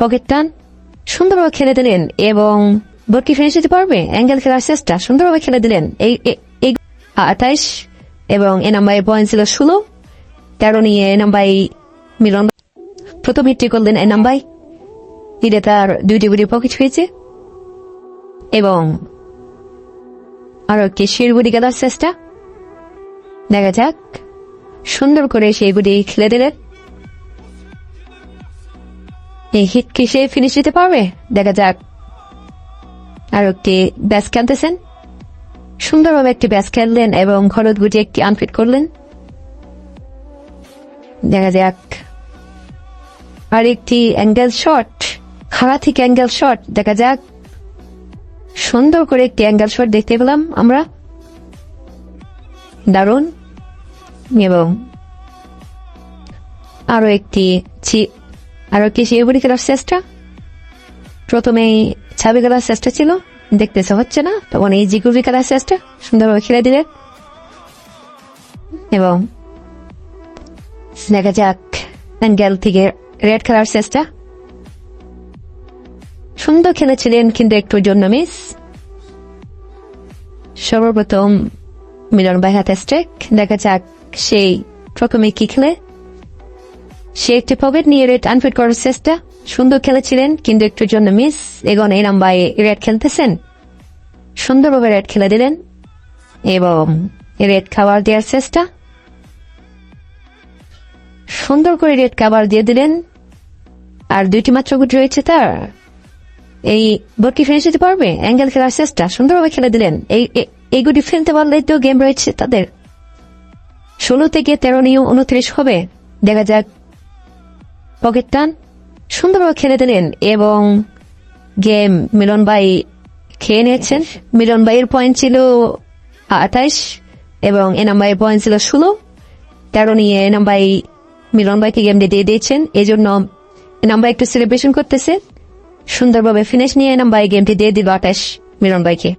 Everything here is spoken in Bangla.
পকেট টান সুন্দরভাবে খেলে দিলেন এবং বরকি ফিনিশ দিতে পারবে? অ্যাঙ্গেল খেলার চেষ্টা সুন্দরভাবে খেলে দিলেন। এই আঠাইশ এবং এ নাম্বারে পয়েন্ট ছিল ষোলো। তেরো নিয়ে এ নাম্বাই মিলন। প্রথম হিটটি করলেন এ নাম্বাই হিটে তার দুইটি গুটি পকেট হয়েছে। এবং আরও একটি শিরগুড়ি গেলার চেষ্টা দেখা যাক। সুন্দর করে সেই গুটি খেলে দিলেন। এই হিট কি সে ফিনিশ দিতে পারবে? দেখা যাক। আর একটি ব্যাস খেলতেছেন। সুন্দরভাবে একটি ব্যাস খেললেন এবং খরচ গুটি একটি আনফিট করলেন। দেখা যাক। আর একটি অ্যাঙ্গেল শট খাড়া থেকে অ্যাঙ্গেল শট দেখা যাক। সুন্দর করে একটি অ্যাঙ্গেল শট দেখতে পেলাম আমরা। দারুণ। এবং আরও একটি আরও একটি শিবুড়ি খেলার চেষ্টা প্রথমে ছাবি খেলার চেষ্টা ছিল, দেখতেছে, হচ্ছে না? তখন এই জিগুবি খেলার চেষ্টা সুন্দরভাবে খেলে দিলে। এবং দেখা যাক অ্যাঙ্গেল থেকে রেড খেলার চেষ্টা সুন্দর খেলেছিলেন, কিন্তু একটুর জন্য মিস। সর্বপ্রথম মিলন ভাই হাতে স্ট্রেক দেখা যাক, সেই প্রথমে কি খেলে? সে একটি পকেট নিয়ে রেড আনফিট করার চেষ্টা সুন্দর খেলেছিলেন, কিন্তু একটুর জন্য মিস এগন এই নাম্বারে রেড খেলতেছেন। সুন্দরভাবে রেড খেলে দিলেন এবং রেড খাবার দেওয়ার চেষ্টা। সুন্দর করে রেড খাবার দিয়ে দিলেন। আর দুইটি মাত্র গুটি রয়েছে তার। এই বটকি ফিনিশ দিতে পারবে? অ্যাঙ্গেল খেলার চেষ্টা। সুন্দরভাবে খেলে দিলেন। এই এই গুটি ফেলতে পারলেই তো গেম রয়েছে তাদের। ষোলো থেকে তেরো নিয়ে উনত্রিশ হবে। দেখা যাক পকেট টান সুন্দরভাবে খেলে দিলেন এবং গেম মিলন ভাই খেয়ে নিয়েছেন। মিলন ভাইয়ের পয়েন্ট ছিল আঠাইশ এবং এ নাম্বারের পয়েন্ট ছিল ষোলো। তেরো নিয়ে এ নাম্বার মিলন ভাইকে গেমটি দিয়ে দিয়েছেন। এই জন্য এ নাম্বার একটু সেলিব্রেশন করতেছে। সুন্দরভাবে ফিনিশ নিয়ে এ নাম্বার গেমটি দিয়ে দিল আঠাশ মিলন ভাইকে।